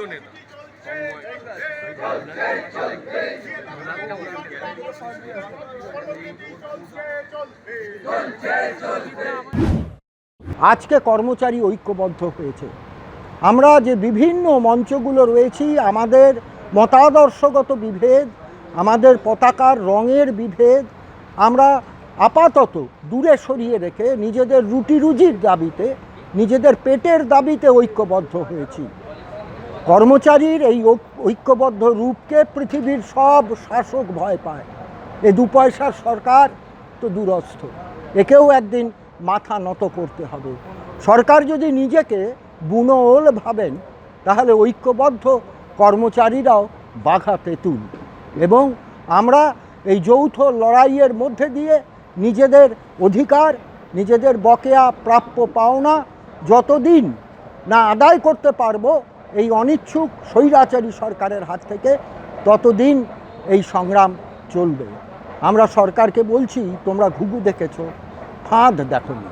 প্রিয় নেতা আজকে কর্মচারী ঐক্যবদ্ধ হয়েছে। আমরা যে বিভিন্ন মঞ্চগুলো রয়েছি, আমাদের মতাদর্শগত বিভেদ, আমাদের পতাকার রঙের বিভেদ, আমরা আপাতত দূরে সরিয়ে রেখে নিজেদের রুটি রুজির দাবিতে, নিজেদের পেটের দাবিতে ঐক্যবদ্ধ হয়েছি। কর্মচারীর এই ঐক্যবদ্ধ রূপকে পৃথিবীর সব শাসক ভয় পায়। এ দু পয়সার সরকার তো দূরস্থ। একেও একদিন মাথা নত করতে হবে। সরকার যদি নিজেকে বুনো ওল ভাবেন, তাহলে ঐক্যবদ্ধ কর্মচারীরাও বাঘা তেঁতুল। এবং আমরা এই যৌথ লড়াইয়ের মধ্যে দিয়ে নিজেদের অধিকার, নিজেদের বকেয়া প্রাপ্য পাওনা যতদিন না আদায় করতে পারব এই অনিচ্ছুক স্বৈরাচারী সরকারের হাত থেকে ততদিন এই সংগ্রাম চলবে। আমরা সরকারকে বলছি, তোমরা ঘুঘু দেখেছ, ফাঁদ দেখো না